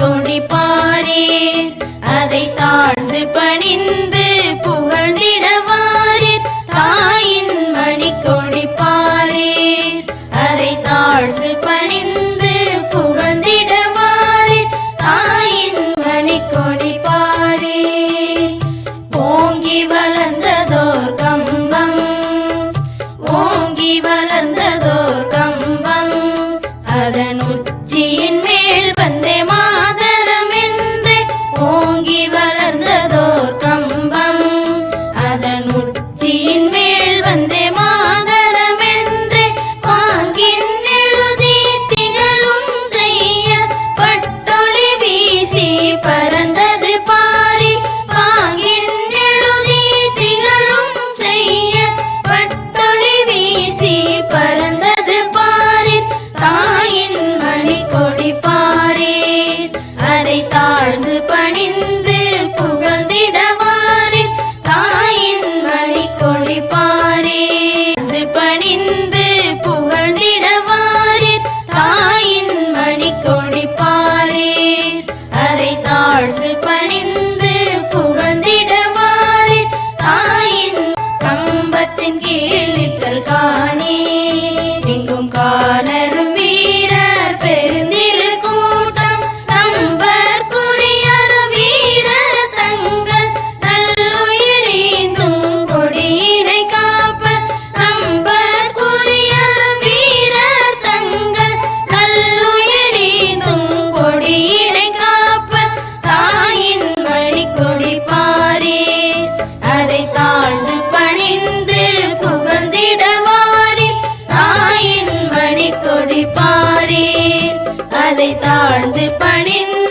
கொடி பாரே அதை தாழ்ந்து பணிந்து பூ பாதத்தின் கீழ் நிற்றல் காணே. தாழ்ந்து பணிந்து